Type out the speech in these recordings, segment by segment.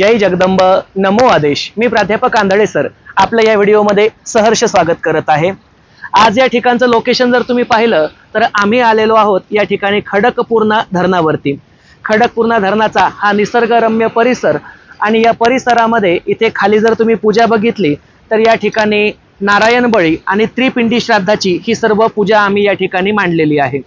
जय जगदंब. नमो आदेश. मी प्राध्यापक आंधळे सर. आपलं या व्हिडिओमध्ये सहर्ष स्वागत करत आहे. आज या ठिकाणचं लोकेशन जर तुम्ही पाहिलं तर आम्ही आलेलो आहोत या ठिकाणी खडकपूर्णा धरणावरती. खडकपूर्णा धरणाचा हा निसर्गरम्य परिसर आणि या परिसरामध्ये इथे खाली जर तुम्ही पूजा बघितली तर या ठिकाणी नारायण बळी आणि त्रिपिंडी श्राद्धाची ही सर्व पूजा आम्ही या ठिकाणी मांडलेली आहे.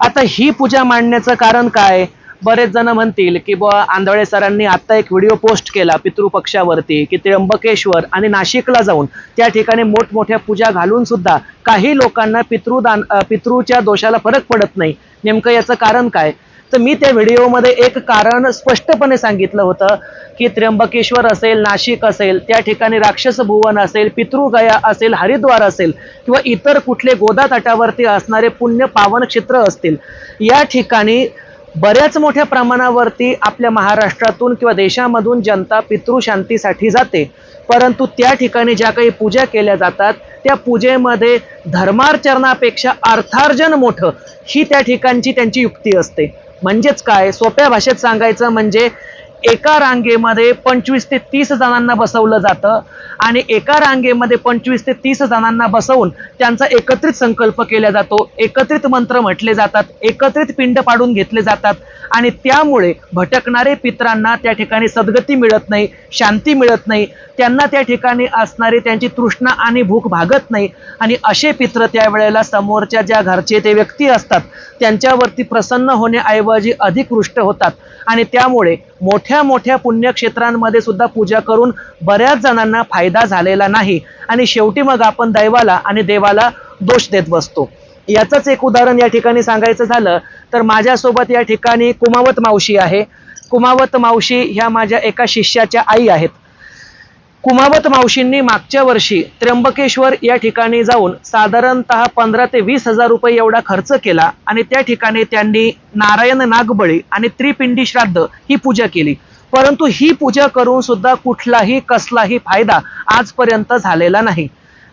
आता ही पूजा मांडण्याचं कारण काय? बरेच जण म्हणतील की बुवा आंधळे सरांनी आता एक व्हिडिओ पोस्ट केला पितृपक्षावरती की त्र्यंबकेश्वर आणि नाशिकला जाऊन. त्या ठिकाणी मोठमोठ्या पूजा घालून सुद्धा काही लोकांना पितृदान पितृच्या दोषाला फरक पडत नाही. नेमकं याचं कारण काय? तर मी त्या व्हिडिओमध्ये एक कारण स्पष्टपणे सांगितलं होतं की त्र्यंबकेश्वर असेल नाशिक असेल त्या ठिकाणी राक्षस भुवन असेल पितृगया असेल हरिद्वार असेल किंवा इतर कुठले गोदा तटावरती असणारे पुण्य पावन क्षेत्र असतील या ठिकाणी बऱ्याच मोठ्या प्रमाणावरती आपल्या महाराष्ट्रातून किंवा देशामधून जनता पितृशांतीसाठी जाते. परंतु त्या ठिकाणी ज्या काही पूजा केल्या जातात त्या पूजेमध्ये धर्मार्चनापेक्षा अर्थार्जन मोठं ही त्या ठिकाणची त्यांची युक्ती असते. म्हणजेच काय? सोप्या भाषेत सांगायचं म्हणजे एका रांगेमध्ये पंचवीस ते तीस जणांना बसवलं जातं आणि एका रांगेमध्ये पंचवीस ते तीस जणांना बसवून त्यांचा एकत्रित संकल्प केला जातो. एकत्रित मंत्र म्हटले जातात एकत्रित पिंड पाडून घेतले जातात आणि त्यामुळे भटकणारे पित्रांना त्या ठिकाणी सद्गती मिळत नाही शांती मिळत नाही. त्यांना त्या ठिकाणी असणारी त्यांची तृष्णा आणि भूक भागत नाही आणि असे पित्र त्यावेळेला समोरच्या ज्या घरचे ते व्यक्ती असतात त्यांच्यावरती प्रसन्न होण्याऐवजी अधिक रुष्ट होतात आणि त्यामुळे मोठ्या मोठ्या पुण्यक्षेत्रांमध्ये सुद्धा पूजा करून बऱ्याच जणांना फायदा झालेला नाही. आणि शेवटी मग आपण दैवाला आणि देवाला दोष देत बसतो. याचंच एक उदाहरण या ठिकाणी सांगायचं झालं तर माझ्यासोबत या ठिकाणी कुमावत मावशी आहे. कुमावत मावशी ह्या माझ्या एका शिष्याच्या आई आहेत. कुमावत मावशींनी मागच्या वर्षी त्र्यंबकेश्वर या ठिकाणी जाऊन साधारणतः पंधरा ते वीस हजार रुपये एवढा खर्च केला आणि त्या ठिकाणी त्यांनी नारायण नागबळी आणि त्रिपिंडी श्राद्ध ही पूजा केली. परंतु ही पूजा करून सुद्धा कुठलाही कसलाही फायदा आजपर्यंत झालेला नाही.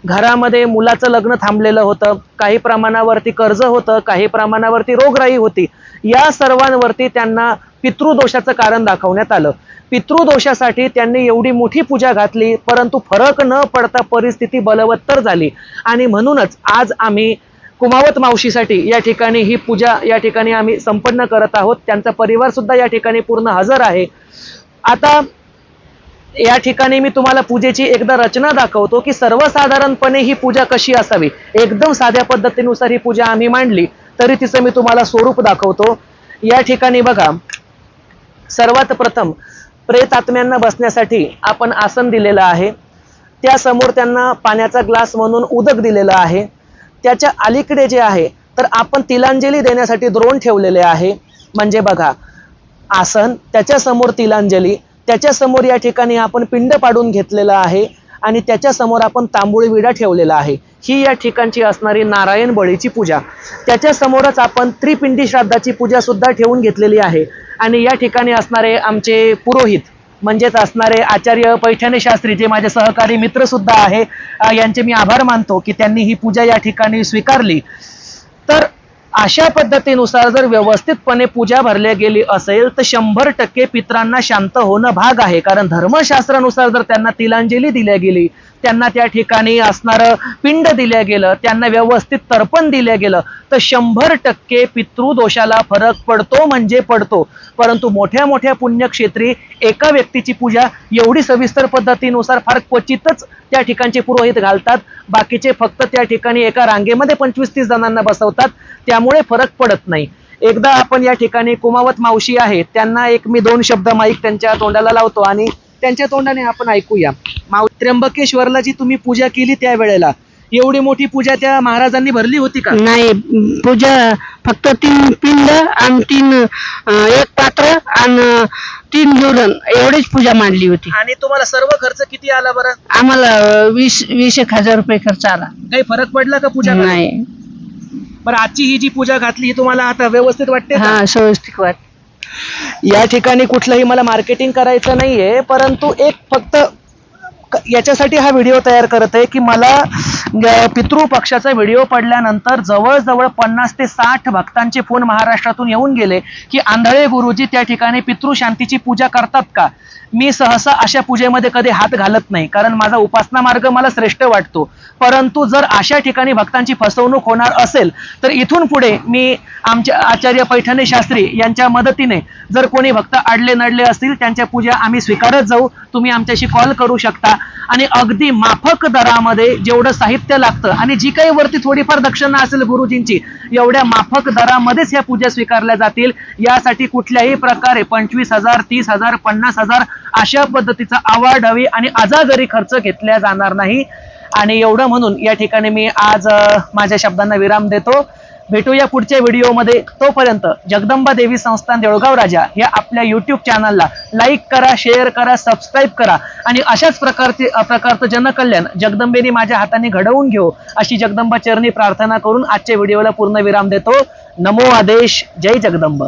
घरामध्ये मुलाचं लग्न थांबलेलं होतं काही प्रमाणावरती कर्ज होतं काही प्रमाणावरती रोगराई होती. या सर्वांवरती त्यांना पितृदोषाचं कारण दाखवण्यात आलं. पितृदोषासाठी त्यांनी एवढी मोठी पूजा घातली परंतु फरक न पडता परिस्थिती बलवत्तर झाली. आणि म्हणूनच आज आम्ही कुमावत मावशीसाठी या ठिकाणी ही पूजा या ठिकाणी आम्ही संपन्न करत आहोत. त्यांचा परिवार सुद्धा या ठिकाणी पूर्ण हजर आहे. आता या ठिकाणी मी तुम्हाला पूजेची एकदा रचना दाखवतो की सर्वसाधारणपणे ही पूजा कशी असावी. एकदम साध्या पद्धतीनुसार ही पूजा आम्ही मांडली तरी तिचं मी तुम्हाला स्वरूप दाखवतो. या ठिकाणी बघा सर्वात प्रथम प्रेत आत्म्यांना बसण्यासाठी आपण आसन दिलेलं आहे. त्यासमोर त्यांना पाण्याचा ग्लास म्हणून उदक दिलेलं आहे. त्याच्या अलीकडे जे आहे तर आपण तिलांजली देण्यासाठी द्रोण ठेवलेले आहे. म्हणजे बघा आसन त्याच्यासमोर तिलांजली त्याच्यासमोर या ठिकाणी आपण पिंड पाडून घेतलेलं आहे आणि त्याच्यासमोर आपण तांबूळ विडा ठेवलेला आहे. ही या ठिकाणची असणारी नारायण बळीची पूजा. त्याच्यासमोरच आपण त्रिपिंडी श्राद्धाची पूजा सुद्धा ठेवून घेतलेली आहे. आणि या ठिकाणी असणारे आमचे पुरोहित म्हणजेच असणारे आचार्य पैठणे शास्त्री जे माझे सहकारी मित्र सुद्धा आहे यांचे मी आभार मानतो की त्यांनी ही पूजा या ठिकाणी स्वीकारली. तर अशा पद्धतीनुसार जर व्यवस्थितपणे पूजा भरल्या गेली असेल तर शंभर टक्के पित्रांना शांत होणं भाग आहे. कारण धर्मशास्त्रानुसार जर त्यांना तिलांजली दिल्या गेली त्यांना त्या ठिकाणी असणारं पिंड दिलं गेलं त्यांना व्यवस्थित तर्पण दिलं गेलं तर शंभर टक्के पितृदोषाला फरक पडतो म्हणजे पडतो. परंतु मोठ्या मोठ्या पुण्यक्षेत्री एका व्यक्तीची पूजा एवढी सविस्तर पद्धतीनुसार फार क्वचितच त्या ठिकाणचे पुरोहित घालतात. बाकीचे फक्त त्या ठिकाणी एका रांगेमध्ये पंचवीस तीस जणांना बसवतात. त्यामुळे फरक पडत नाही. एकदा आपण या ठिकाणी कुमावत मावशी आहे त्यांना एक मी दोन शब्द माईक त्यांच्या तोंडाला लावतो आणि त्यांच्या तोंडाने आपण ऐकूया. त्र्यंबकेश्वरला जी तुम्ही पूजा केली त्यावेळेला एवढी मोठी पूजा त्या महाराजांनी भरली होती का? नाही पूजा फक्त तीन पिंड आणि तीन अं, एक पात्र आणि तीन जोरण एवढीच पूजा मांडली होती. आणि तुम्हाला सर्व खर्च किती आला बरं? आम्हाला वीस वीस एक हजार रुपये खर्च आला. काही फरक पडला का पूजा? नाही. बरं आजची ही जी पूजा घातली ही तुम्हाला आता व्यवस्थित वाटते का? हा व्यवस्थित वाट या ठिकाणी कुठलंही मला मार्केटिंग करायचं नाहीये परंतु एक फक्त क- याच्यासाठी हा व्हिडिओ तयार करत आहे की मला पितृ पक्षाचा व्हिडिओ पडल्यानंतर जवळजवळ पन्नास ते साठ भक्तांचे फोन महाराष्ट्रातून येऊन गेले की आंधळे गुरुजी त्या ठिकाणी पितृशांतीची पूजा करतात का? मी सहसा अशा पूजेमध्ये कधी हात घालत नाही कारण माझा उपासना मार्ग मला श्रेष्ठ वाटतो. परंतु जर अशा ठिकाणी भक्तांची फसवणूक होणार असेल तर इथून पुढे मी आमच्या आचार्य पैठणे शास्त्री यांच्या मदतीने जर कोणी भक्त अडले नडले असतील त्यांच्या पूजा आम्ही स्वीकारत जाऊ. तुम्ही आमच्याशी कॉल करू शकता. आणि अगदी माफक दरामध्ये जेवढं साहित्य लागतं आणि जी काही वरती थोडीफार दक्षिणा असेल गुरुजींची एवढ्या माफक दरामध्येच ह्या पूजा स्वीकारल्या जातील. यासाठी कुठल्याही प्रकारे पंचवीस हजार तीस हजार पन्नास हजार अशा पद्धतीचा आवाढावी आणि आजागरी खर्च घेतला जाणार नाही. आणि एवढं म्हणून या ठिकाणी मी आज माझ्या शब्दांना विराम देतो. भेटूया पुढच्या व्हिडिओमध्ये. तोपर्यंत जगदंबा देवी संस्थान देऊळगाव राजा या आपल्या युट्यूब चॅनलला लाईक करा शेअर करा सबस्क्राईब करा. आणि अशाच प्रकारचे प्रकारचं जनकल्याण जगदंबेने माझ्या हाताने घडवून घेऊ अशी जगदंबा चरणी प्रार्थना करून आजच्या व्हिडिओला पूर्ण विराम देतो. नमो आदेश. जय जगदंब.